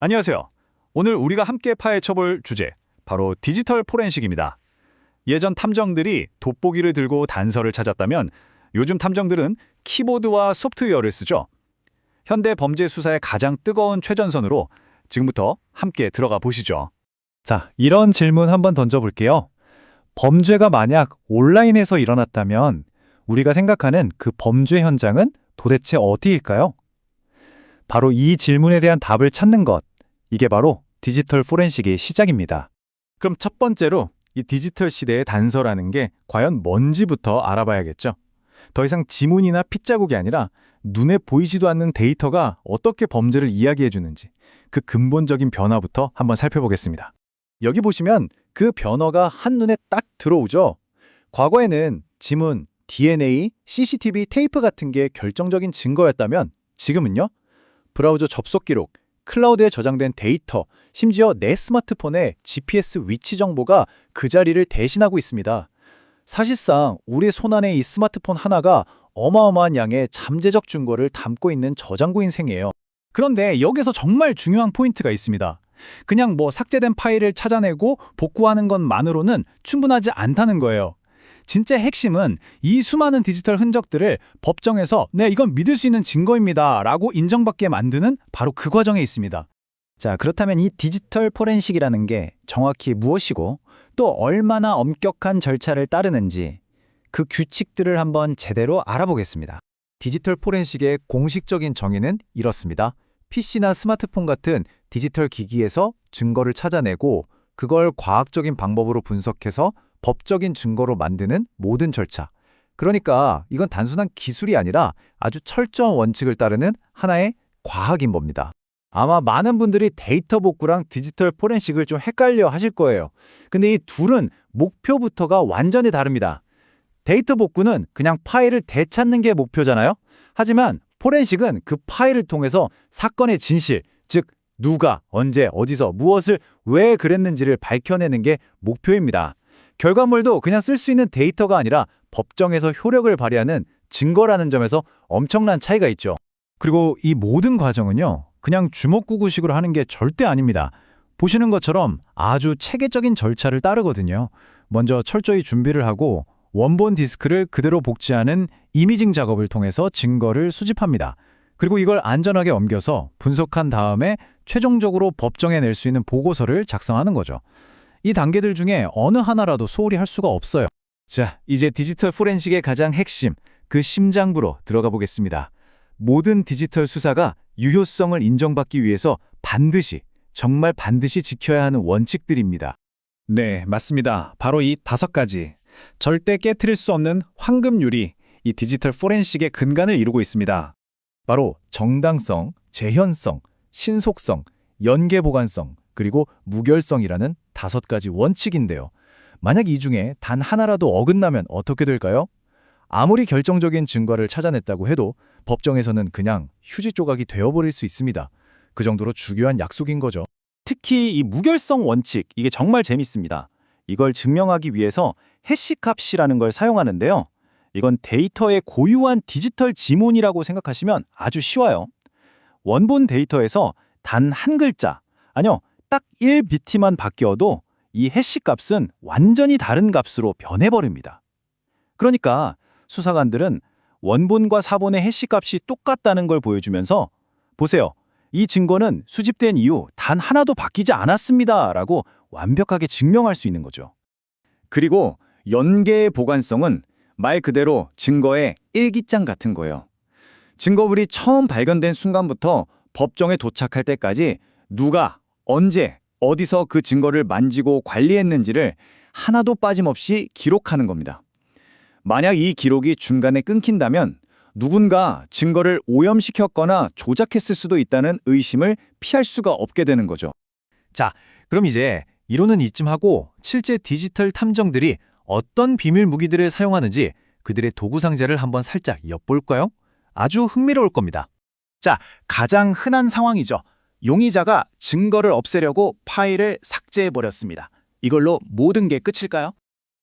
안녕하세요. 오늘 우리가 함께 파헤쳐볼 주제, 바로 디지털 포렌식입니다. 예전 탐정들이 돋보기를 들고 단서를 찾았다면 요즘 탐정들은 키보드와 소프트웨어를 쓰죠. 현대 범죄 수사의 가장 뜨거운 최전선으로 지금부터 함께 들어가 보시죠. 자, 이런 질문 한번 던져볼게요. 범죄가 만약 온라인에서 일어났다면 우리가 생각하는 그 범죄 현장은 도대체 어디일까요? 바로 이 질문에 대한 답을 찾는 것, 이게 바로 디지털 포렌식의 시작입니다. 그럼 첫 번째로 이 디지털 시대의 단서라는 게 과연 뭔지부터 알아봐야겠죠. 더 이상 지문이나 핏자국이 아니라 눈에 보이지도 않는 데이터가 어떻게 범죄를 이야기해 주는지 그 근본적인 변화부터 한번 살펴보겠습니다. 여기 보시면 그 변화가 한눈에 딱 들어오죠. 과거에는 지문, DNA, CCTV 테이프 같은 게 결정적인 증거였다면 지금은요? 브라우저 접속 기록, 클라우드에 저장된 데이터, 심지어 내 스마트폰의 GPS 위치 정보가 그 자리를 대신하고 있습니다. 사실상 우리 손안에 이 스마트폰 하나가 어마어마한 양의 잠재적 증거를 담고 있는 저장고인 셈이에요. 그런데 여기서 정말 중요한 포인트가 있습니다. 그냥 뭐 삭제된 파일을 찾아내고 복구하는 것만으로는 충분하지 않다는 거예요. 진짜 핵심은 이 수많은 디지털 흔적들을 법정에서 네, 이건 믿을 수 있는 증거입니다. 라고 인정받게 만드는 바로 그 과정에 있습니다. 자, 그렇다면 이 디지털 포렌식이라는 게 정확히 무엇이고 또 얼마나 엄격한 절차를 따르는지 그 규칙들을 한번 제대로 알아보겠습니다. 디지털 포렌식의 공식적인 정의는 이렇습니다. PC나 스마트폰 같은 디지털 기기에서 증거를 찾아내고 그걸 과학적인 방법으로 분석해서 법적인 증거로 만드는 모든 절차. 그러니까 이건 단순한 기술이 아니라 아주 철저한 원칙을 따르는 하나의 과학인 법니다. 아마 많은 분들이 데이터 복구랑 디지털 포렌식을 좀 헷갈려 하실 거예요. 근데 이 둘은 목표부터가 완전히 다릅니다. 데이터 복구는 그냥 파일을 되찾는 게 목표잖아요. 하지만 포렌식은 그 파일을 통해서 사건의 진실, 즉 누가, 언제, 어디서, 무엇을 왜 그랬는지를 밝혀내는 게 목표입니다. 결과물도 그냥 쓸 수 있는 데이터가 아니라 법정에서 효력을 발휘하는 증거라는 점에서 엄청난 차이가 있죠. 그리고 이 모든 과정은요, 그냥 주먹구구식으로 하는 게 절대 아닙니다. 보시는 것처럼 아주 체계적인 절차를 따르거든요. 먼저 철저히 준비를 하고 원본 디스크를 그대로 복제하는 이미징 작업을 통해서 증거를 수집합니다. 그리고 이걸 안전하게 옮겨서 분석한 다음에 최종적으로 법정에 낼 수 있는 보고서를 작성하는 거죠. 이 단계들 중에 어느 하나라도 소홀히 할 수가 없어요. 자, 이제 디지털 포렌식의 가장 핵심, 그 심장부로 들어가 보겠습니다. 모든 디지털 수사가 유효성을 인정받기 위해서 반드시, 정말 반드시 지켜야 하는 원칙들입니다. 네, 맞습니다. 바로 이 다섯 가지. 절대 깨트릴 수 없는 황금유리, 이 디지털 포렌식의 근간을 이루고 있습니다. 바로 정당성, 재현성, 신속성, 연계 보관성, 그리고 무결성이라는 다섯 가지 원칙인데요. 만약 이 중에 단 하나라도 어긋나면 어떻게 될까요? 아무리 결정적인 증거를 찾아냈다고 해도 법정에서는 그냥 휴지 조각이 되어버릴 수 있습니다. 그 정도로 중요한 약속인 거죠. 특히 이 무결성 원칙, 이게 정말 재밌습니다. 이걸 증명하기 위해서 해시값이라는 걸 사용하는데요. 이건 데이터의 고유한 디지털 지문이라고 생각하시면 아주 쉬워요. 원본 데이터에서 단 한 글자, 아니요, 딱 1비트만 바뀌어도 이 해시 값은 완전히 다른 값으로 변해버립니다. 그러니까 수사관들은 원본과 사본의 해시 값이 똑같다는 걸 보여주면서 보세요. 이 증거는 수집된 이후 단 하나도 바뀌지 않았습니다. 라고 완벽하게 증명할 수 있는 거죠. 그리고 연계의 보관성은 말 그대로 증거의 일기장 같은 거예요. 증거물이 처음 발견된 순간부터 법정에 도착할 때까지 누가, 언제, 어디서 그 증거를 만지고 관리했는지를 하나도 빠짐없이 기록하는 겁니다. 만약 이 기록이 중간에 끊긴다면 누군가 증거를 오염시켰거나 조작했을 수도 있다는 의심을 피할 수가 없게 되는 거죠. 자, 그럼 이제 이론은 이쯤 하고 실제 디지털 탐정들이 어떤 비밀 무기들을 사용하는지 그들의 도구 상자를 한번 살짝 엿볼까요? 아주 흥미로울 겁니다. 자, 가장 흔한 상황이죠. 용의자가 증거를 없애려고 파일을 삭제해버렸습니다. 이걸로 모든 게 끝일까요?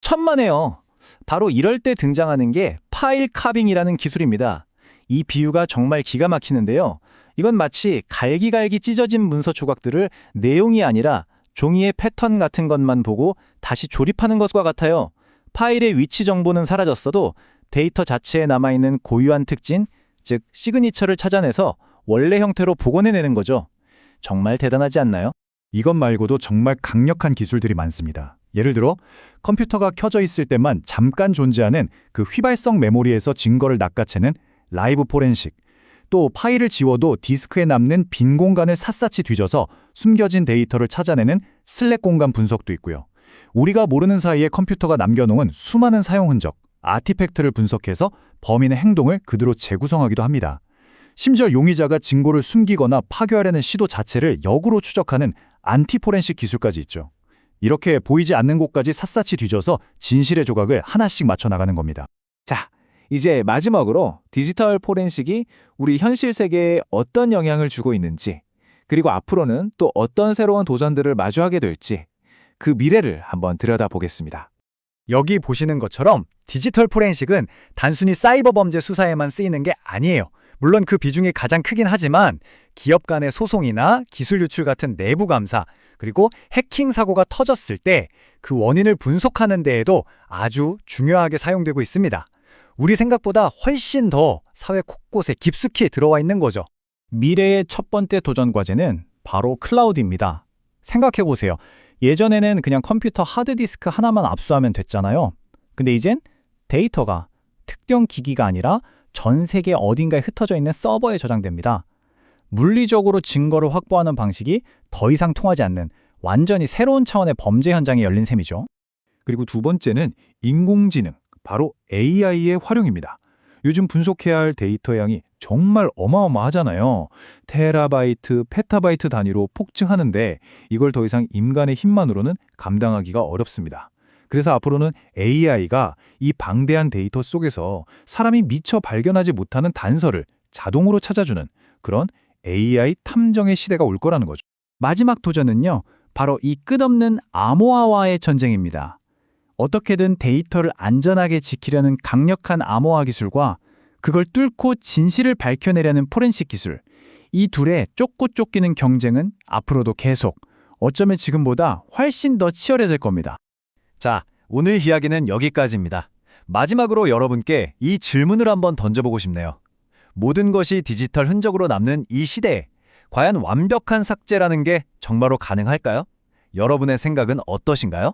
천만에요. 바로 이럴 때 등장하는 게 파일 카빙이라는 기술입니다. 이 비유가 정말 기가 막히는데요. 이건 마치 갈기갈기 찢어진 문서 조각들을 내용이 아니라 종이의 패턴 같은 것만 보고 다시 조립하는 것과 같아요. 파일의 위치 정보는 사라졌어도 데이터 자체에 남아있는 고유한 특징, 즉 시그니처를 찾아내서 원래 형태로 복원해내는 거죠. 정말 대단하지 않나요? 이것 말고도 정말 강력한 기술들이 많습니다. 예를 들어 컴퓨터가 켜져 있을 때만 잠깐 존재하는 그 휘발성 메모리에서 증거를 낚아채는 라이브 포렌식, 또 파일을 지워도 디스크에 남는 빈 공간을 샅샅이 뒤져서 숨겨진 데이터를 찾아내는 슬랙 공간 분석도 있고요. 우리가 모르는 사이에 컴퓨터가 남겨놓은 수많은 사용 흔적, 아티팩트를 분석해서 범인의 행동을 그대로 재구성하기도 합니다. 심지어 용의자가 증거를 숨기거나 파괴하려는 시도 자체를 역으로 추적하는 안티포렌식 기술까지 있죠. 이렇게 보이지 않는 곳까지 샅샅이 뒤져서 진실의 조각을 하나씩 맞춰 나가는 겁니다. 자, 이제 마지막으로 디지털 포렌식이 우리 현실 세계에 어떤 영향을 주고 있는지, 그리고 앞으로는 또 어떤 새로운 도전들을 마주하게 될지, 그 미래를 한번 들여다보겠습니다. 여기 보시는 것처럼 디지털 포렌식은 단순히 사이버 범죄 수사에만 쓰이는 게 아니에요. 물론 그 비중이 가장 크긴 하지만 기업 간의 소송이나 기술 유출 같은 내부 감사, 그리고 해킹 사고가 터졌을 때 그 원인을 분석하는 데에도 아주 중요하게 사용되고 있습니다. 우리 생각보다 훨씬 더 사회 곳곳에 깊숙이 들어와 있는 거죠. 미래의 첫 번째 도전 과제는 바로 클라우드입니다. 생각해 보세요. 예전에는 그냥 컴퓨터 하드디스크 하나만 압수하면 됐잖아요. 근데 이젠 데이터가 특정 기기가 아니라 전 세계 어딘가에 흩어져 있는 서버에 저장됩니다. 물리적으로 증거를 확보하는 방식이 더 이상 통하지 않는 완전히 새로운 차원의 범죄 현장이 열린 셈이죠. 그리고 두 번째는 인공지능, 바로 AI의 활용입니다. 요즘 분석해야 할 데이터 양이 정말 어마어마하잖아요. 테라바이트, 페타바이트 단위로 폭증하는데 이걸 더 이상 인간의 힘만으로는 감당하기가 어렵습니다. 그래서 앞으로는 AI가 이 방대한 데이터 속에서 사람이 미처 발견하지 못하는 단서를 자동으로 찾아주는 그런 AI 탐정의 시대가 올 거라는 거죠. 마지막 도전은요, 바로 이 끝없는 암호화와의 전쟁입니다. 어떻게든 데이터를 안전하게 지키려는 강력한 암호화 기술과 그걸 뚫고 진실을 밝혀내려는 포렌식 기술, 이 둘의 쫓고 쫓기는 경쟁은 앞으로도 계속, 어쩌면 지금보다 훨씬 더 치열해질 겁니다. 자, 오늘 이야기는 여기까지입니다. 마지막으로 여러분께 이 질문을 한번 던져보고 싶네요. 모든 것이 디지털 흔적으로 남는 이 시대에 과연 완벽한 삭제라는 게 정말로 가능할까요? 여러분의 생각은 어떠신가요?